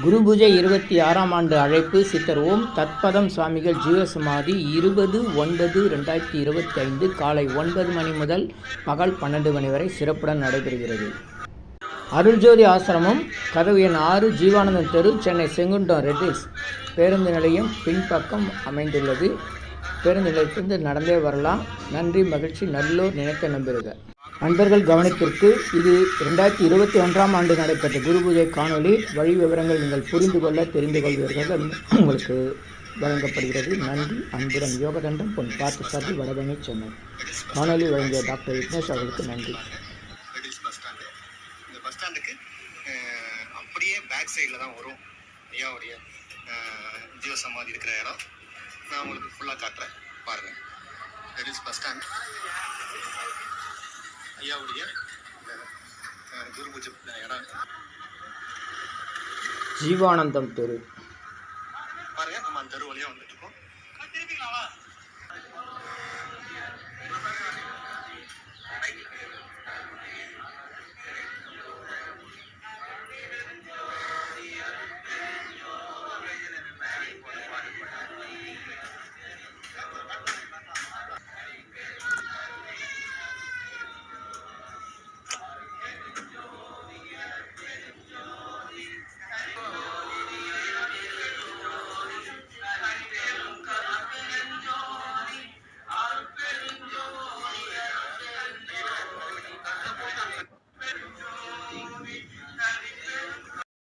குருபூஜை இருபத்தி ஆறாம் ஆண்டு அழைப்பு சித்தர் ஓம் தத்பதம் சுவாமிகள் ஜீவசமாதி இருபது ஒன்பது ரெண்டாயிரத்தி இருபத்தி ஐந்து காலை ஒன்பது மணி முதல் பகல் பன்னெண்டு மணி வரை சிறப்புடன் நடைபெறுகிறது. அருள்ஜோதி ஆசிரமம் கதவு எண் ஆறு ஜீவானந்தன் தெரு சென்னை செங்குண்டம் ரெட்டில்ஸ் பேருந்து நிலையம் பின்பக்கம் அமைந்துள்ளது. பேருந்து நிலையத்திலிருந்து நடந்தே வரலாம். நன்றி மகிழ்ச்சி நல்லோர் நினைக்க நம்புகிறது அன்பர்கள் கவனத்திற்கு இது ரெண்டாயிரத்தி இருபத்தி ஒன்றாம் ஆண்டு நடைபெற்ற குரு பூஜை காணொளி. வழி விவரங்கள் நீங்கள் புரிந்து கொள்ள தெரிந்து கொள்வீர்கள். உங்களுக்கு வழங்கப்படுகிறது. நன்றி. அன்புடன் யோகதண்டம் பொன் பார்த்து சார்பு வடபழனி சென்னை. காணொலி வழங்கிய டாக்டர் விக்னேஷ் அவர்களுக்கு நன்றி. பஸ் ஸ்டாண்டு இந்த பஸ் ஸ்டாண்டுக்கு அப்படியே பேக் சைடில் தான் வரும். ஐயாவுடைய ஜீவ சமாதி இருக்கிற இடம். நான் உங்களுக்கு ஃபுல்லாக காட்டுறேன். பாருங்கள் பஸ் ஸ்டாண்ட் ஐயாவுடைய குரு பூஜை இடம். ஜீவானந்தம் தெரு. பாருங்க நம்ம அந்த தெரு வழியாக வந்துட்டு இருக்கோம்.